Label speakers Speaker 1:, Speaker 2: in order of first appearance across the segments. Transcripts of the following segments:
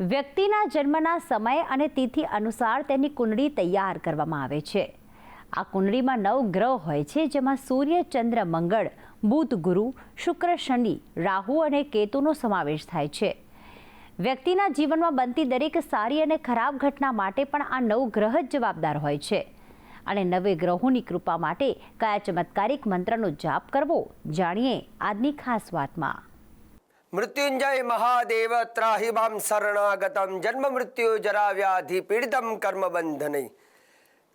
Speaker 1: વ્યક્તિના જન્મના સમય અને તિથિ અનુસાર તેની કુંડળી તૈયાર કરવામાં આવે છે. આ કુંડળીમાં નવ ગ્રહ હોય છે, જેમાં સૂર્ય, ચંદ્ર, મંગળ, બુધ, ગુરુ, શુક્ર, શનિ, રાહુ અને કેતુનો સમાવેશ થાય છે. વ્યક્તિના જીવનમાં બનતી દરેક સારી અને ખરાબ ઘટના માટે પણ આ નવ ગ્રહ જ જવાબદાર હોય છે. અને નવે ગ્રહોની કૃપા માટે કયા ચમત્કારિક મંત્રનો જાપ કરવો જાણીએ આજની ખાસ વાતમાં.
Speaker 2: મૃત્યુંજય મહાદેવ ત્રાહિમામ શરણાગતમ જન્મ મૃત્યુ જરા વ્યાધિ પીડિતમ કર્મ બંધનઈ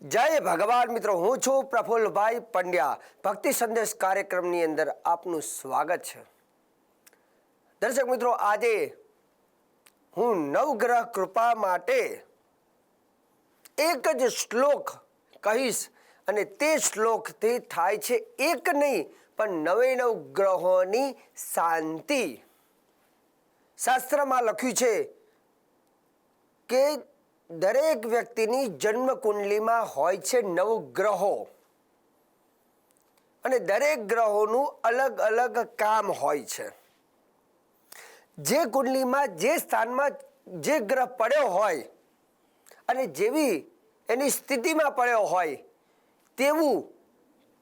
Speaker 2: જય ભગવાન મિત્રો હું છું પ્રફુલ્લભાઈ પંડ્યા ભક્તિ સંદેશ કાર્યક્રમની અંદર આપનું સ્વાગત છે દર્શક મિત્રો આજે હું નવગ્રહ કૃપા માટે એક જ શ્લોક કહીશ અને તે શ્લોકથી થાય છે એક નહીં પણ નવે નવ ગ્રહોની શાંતિ શાસ્ત્રમાં લખ્યું છે કે દરેક વ્યક્તિની જન્મ કુંડલીમાં હોય છે નવ ગ્રહો. અને દરેક ગ્રહોનું અલગ અલગ કામ હોય છે. જે કુંડલીમાં, જે સ્થાનમાં જે ગ્રહ પડ્યો હોય અને જેવી એની સ્થિતિમાં પડ્યો હોય તેવું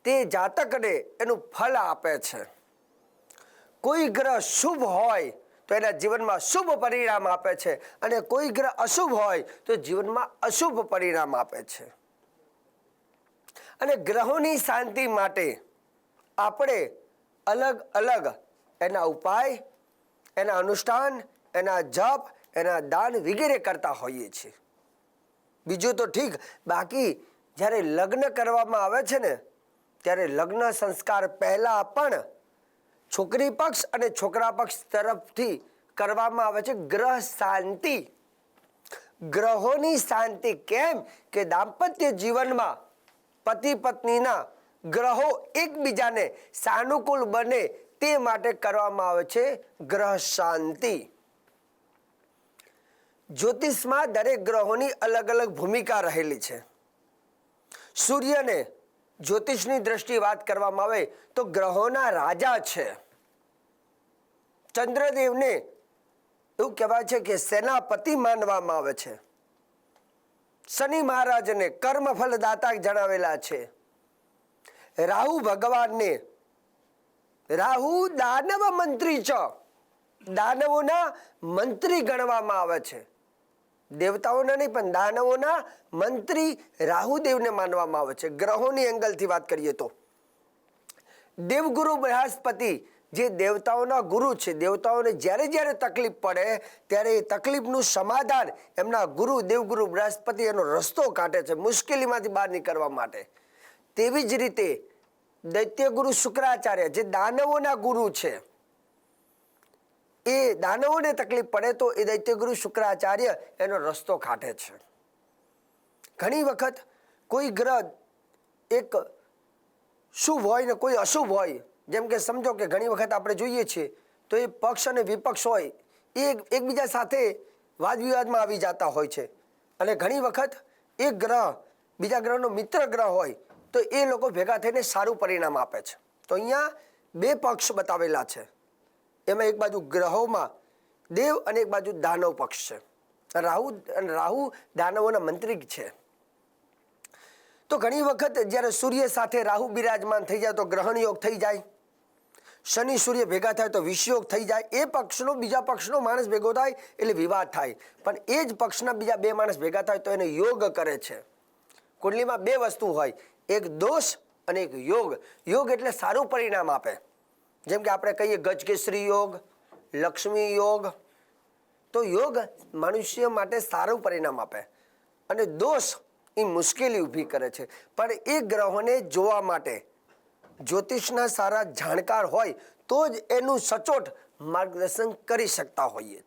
Speaker 2: તે જાતકને એનું ફળ આપે છે. કોઈ ગ્રહ શુભ હોય તો એના જીવનમાં શુભ પરિણામ આપે છે. અને કોઈ ગ્રહ અશુભ હોય તો જીવનમાં અશુભ પરિણામ આપે છે. અને ગ્રહોની શાંતિ માટે આપણે અલગ અલગ એના ઉપાય, એના અનુષ્ઠાન, એના જપ, એના દાન વગેરે કરતા હોઈએ છીએ. બીજું તો ઠીક, બાકી જ્યારે લગ્ન કરવામાં આવે છે ને, ત્યારે લગ્ન સંસ્કાર પહેલાં પણ છોકરી પક્ષ અને છોકરા પક્ષ તરફથી કરવામાં આવે છે ગ્રહ શાંતિ. ગ્રહોની શાંતિ કેમ? કે દાંપત્ય જીવનમાં પતિ પત્નીના ગ્રહો એકબીજાને સાનુકૂળ બને તે માટે કરવામાં આવે છે ગ્રહ શાંતિ. જ્યોતિષમાં દરેક ગ્રહોની અલગ અલગ ભૂમિકા રહેલી છે. સૂર્યને જ્યોતિષની દ્રષ્ટિ વાત કરવામાં આવે તો ગ્રહોના રાજા છે. ચંદ્રદેવને એવું કહેવાય છે કે સેનાપતિ માનવામાં આવે છે. શનિ મહારાજને કર્મફલદાતા જણાવેલા છે. રાહુ ભગવાનને રાહુ દાનવ મંત્રી છ. દાનવોના મંત્રી ગણવામાં આવે છે. દેવતાઓના નહીં, પણ દાનવોના મંત્રી રાહુદેવને માનવામાં આવે છે. ગ્રહોની એંગલથી વાત કરીએ તો. દેવગુરુ બૃહસ્પતિ જે દેવતાઓના ગુરુ છે, દેવતાઓને જ્યારે જ્યારે તકલીફ પડે, ત્યારે એ તકલીફનું સમાધાન એમના ગુરુ, દેવગુરુ બૃહસ્પતિ એનો રસ્તો કાઢે છે, મુશ્કેલીમાંથી બહાર નીકળવા માટે. તેવી જ રીતે દૈત્યગુરુ શુક્રાચાર્ય જે દાનવોના ગુરુ છે એ દાનવોને તકલીફ પડે તો એ દૈત્યગુરુ શુક્રાચાર્ય એનો રસ્તો કાઢે છે. ઘણી વખત કોઈ ગ્રહ એક શુભ હોય ને કોઈ અશુભ હોય, જેમ કે સમજો કે ઘણી વખત આપણે જોઈએ છીએ, તો એ પક્ષ અને વિપક્ષ હોય, એ એકબીજા સાથે વાદવિવાદમાં આવી જતા હોય છે. અને ઘણી વખત એક ગ્રહ બીજા ગ્રહનો મિત્ર ગ્રહ હોય, તો એ લોકો ભેગા થઈને સારું પરિણામ આપે છે. તો અહીંયા બે પક્ષ બતાવેલા છે. એમાં એક બાજુ ગ્રહોમાં દેવ અને એક બાજુ દાનવ પક્ષ છે. રાહુ રાહુ દાનવોના મંત્રી છે. તો ઘણી વખત જ્યારે સૂર્ય સાથે રાહુ બિરાજમાન થઈ જાય તો ગ્રહણ યોગ થઈ જાય. શનિ સૂર્ય ભેગા થાય તો વિષયોગ થઈ જાય. એ પક્ષનો બીજા પક્ષનો માણસ ભેગો થાય એટલે વિવાદ થાય. પણ એ જ પક્ષના બીજા બે માણસ ભેગા થાય તો એને યોગ કરે છે. કુંડલીમાં બે વસ્તુ હોય. એક દોષ અને એક યોગ. યોગ એટલે સારું પરિણામ આપે. જેમ કે આપણે કહીએ ગજકેસરી યોગ, લક્ષ્મી યોગ, તો યોગ મનુષ્ય માટે સારું પરિણામ આપે અને દોષ એ મુશ્કેલી ઊભી કરે છે. પણ એ ગ્રહોને જોવા માટે જ્યોતિષના સારા જાણકાર હોય તો જ એનું સચોટ માર્ગદર્શન કરી શકતા હોઈએ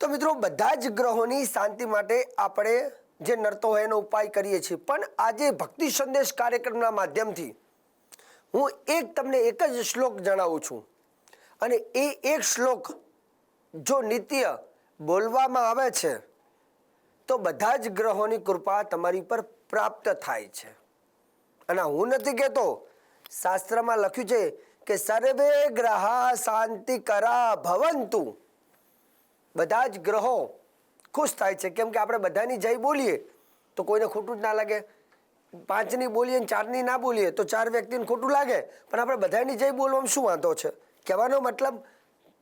Speaker 2: તો મિત્રો, બધા જ ગ્રહોની શાંતિ માટે આપણે જે નરતો હોય એનો ઉપાય કરીએ છીએ. પણ આજે ભક્તિ સંદેશ કાર્યક્રમના માધ્યમથી હું એક તમને એક જ શ્લોક જણાવું છું. અને એ એક શ્લોક જો નિત્ય બોલવામાં આવે છે, તો બધા જ ગ્રહોની કૃપા તમારી પર પ્રાપ્ત થાય છે. અને હું નથી કહેતો, શાસ્ત્રમાં લખ્યું છે કે સર્વે ગ્રહા શાંતિ કરા ભવંતુ. બધા જ ગ્રહો ખુશ થાય છે. કેમ કે આપણે બધાની જય બોલીએ, તો કોઈને ખોટું જ ના લાગે. પાંચની બોલીએ ને ચારની ના બોલીએ તો ચાર વ્યક્તિને ખોટું લાગે. પણ આપણે બધાની જય બોલવામાં શું વાંધો છે? કહેવાનો મતલબ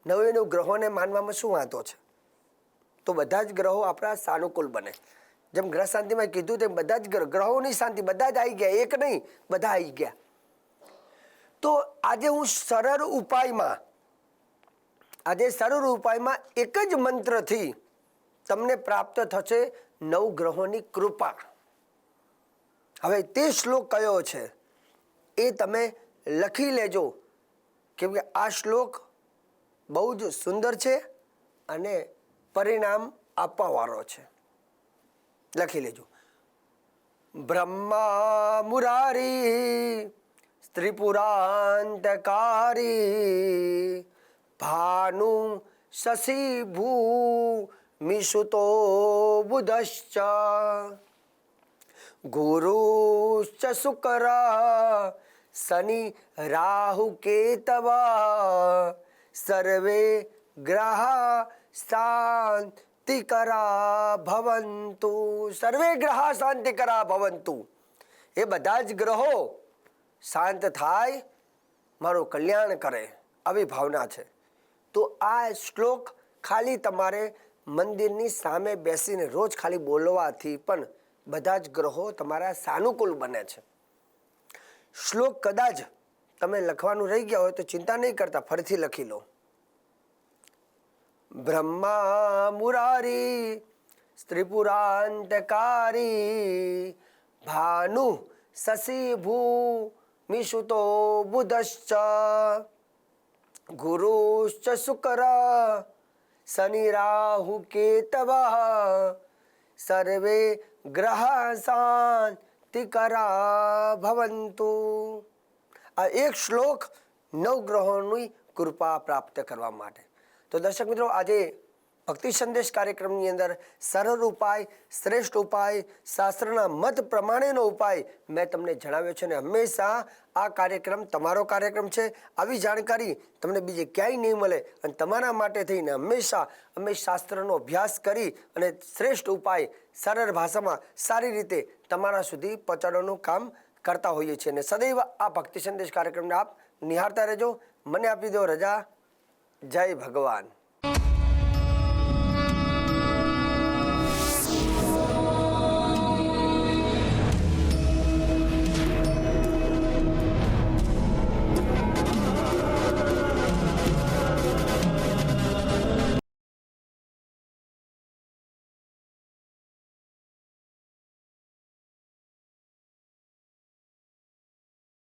Speaker 2: નવે નવ ગ્રહોને માનવામાં શું વાંધો છે? તો બધા જ ગ્રહો આપણા સાનુકૂળ બને. જેમ ગ્રહ શાંતિમાં કીધું તેમ બધા જ ગ્રહ, ગ્રહોની શાંતિ બધા જ આવી ગયા, એક નહીં, બધા આવી ગયા. તો આજે હું સરળ ઉપાયમાં, આજે સરળ ઉપાયમાં એક જ મંત્રથી તમને પ્રાપ્ત થશે નવ ગ્રહોની કૃપા. હવે તે શ્લોક કયો છે? એ તમે લખી લેજો. કેમ કે આ શ્લોક બહુ જ સુંદર છે અને પરિણામ આપવાવાળો છે. લખી લેજો. બ્રહ્મા મુરારી, સ્ત્રીપુરાંતકારી, ભાનુ શશી ભૂ મિશુતો બુધશ્ચ. ગુરુશ્ચ શુક્ર શનિ રાહુ કેતવ સર્વે ગ્રહ શાંતિકરા ભવંતુ સર્વે ગ્રહ શાંતિકરા ભવંતુ એ બધા જ ગ્રહો શાંત થાય, મારું કલ્યાણ કરે આવી ભાવના છે. તો આ શ્લોક ખાલી તમારે મંદિરની સામે બેસીને રોજ ખાલી બોલવાથી પણ બધા જ ગ્રહો તમારા સાનુકૂળ બને છે. શ્લોક કદાચ તમે લખવાનું રહી ગયા હોય તો ચિંતા નહીં કરતા, ફરીથી લખી લો. બ્રહ્મા મુરારી, સ્ત્રીપુરાંતકારી, ભાનુ શશી ભૂ મિશુતો બુધશ્ચ, ગુરુશ્ચ શુકર, શનિ રાહુ કેતવ, સર્વે ગ્રહ શાંતિકરા ભવંતુ. આ એક શ્લોક નવગ્રહોની કૃપા પ્રાપ્ત કરવા માટે. તો દર્શક મિત્રો, આજે ભક્તિ સંદેશ કાર્યક્રમની અંદર સરળ ઉપાય, શ્રેષ્ઠ ઉપાય, શાસ્ત્રના મત પ્રમાણેનો ઉપાય મેં તમને જણાવ્યો છે અને હંમેશા આ કાર્યક્રમ તમારો કાર્યક્રમ છે. આવી જાણકારી તમને બીજે ક્યાંય નહીં મળે અને તમારા માટે થઈને હંમેશા અમે શાસ્ત્રનો અભ્યાસ કરી અને શ્રેષ્ઠ ઉપાય સરળ ભાષામાં સારી રીતે તમારા સુધી પહોંચાડવાનું કામ કરતા હોઈએ છીએ. અને સદૈવ આ ભક્તિ સંદેશ કાર્યક્રમને આપ નિહાળતા રહેજો. મને આપી દો રજા. જય ભગવાન.